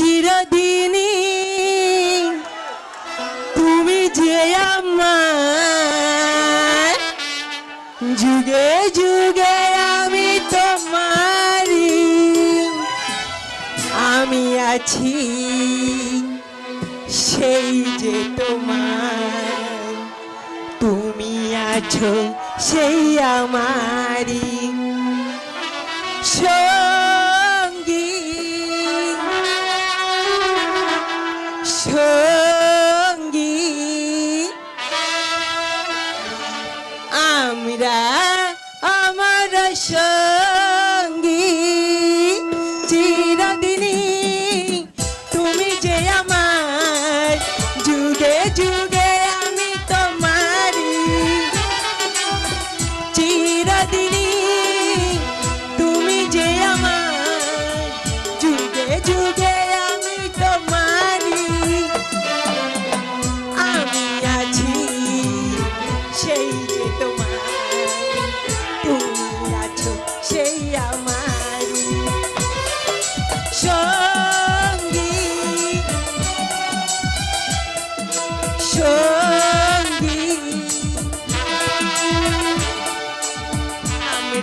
চিরদিনী তুমি যে আমার। যুগে যুগে আমি তোমারি আমি আছি সেই যে তোমার। তুমি আছো সেই আমারি সব Yeah.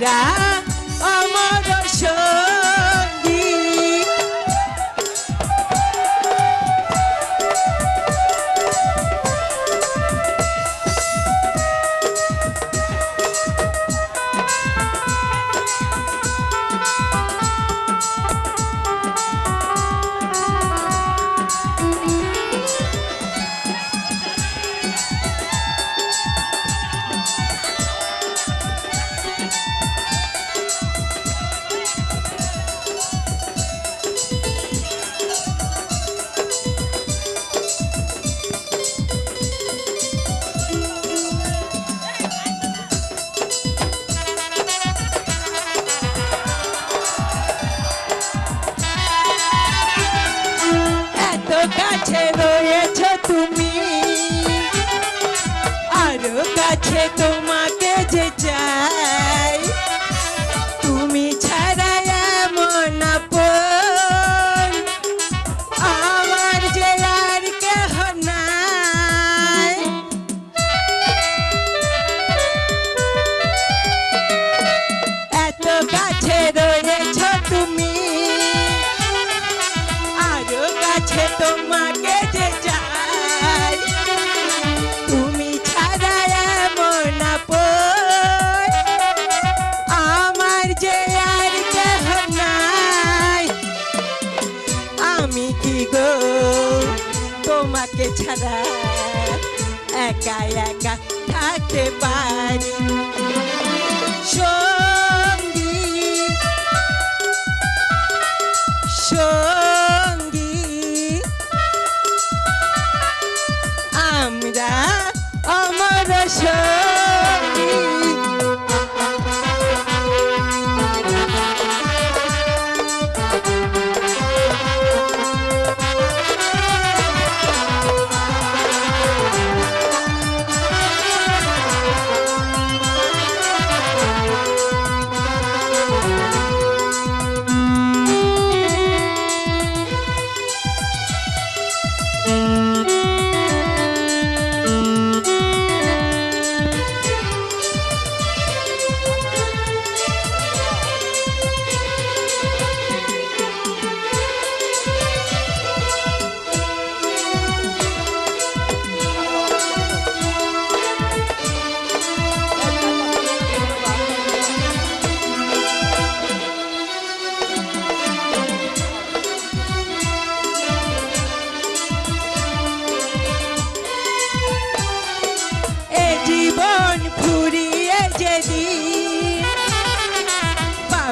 Yeah. আছে তুমি তোকে ছাড়া একা একা থাকতে পারি। শোন।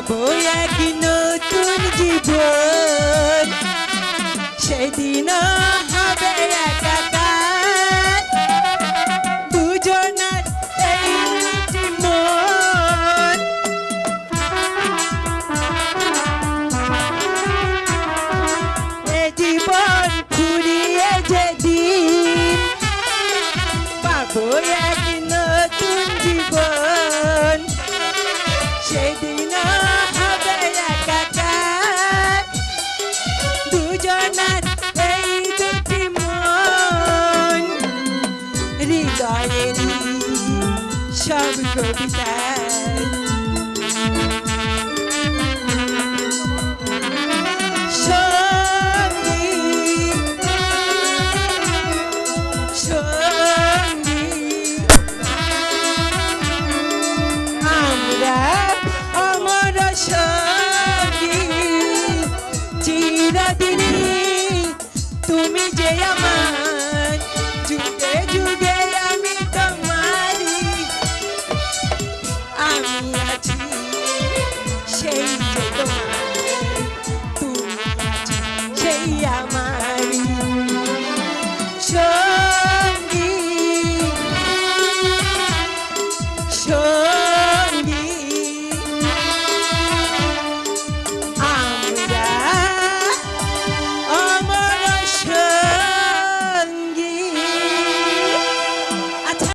পাবো এক নতুন জীবন। সেদিন হবে একাকার। দুজনার মন। জীবন ফুরিয়ে কবিতায় তুমি যে আমার যুগে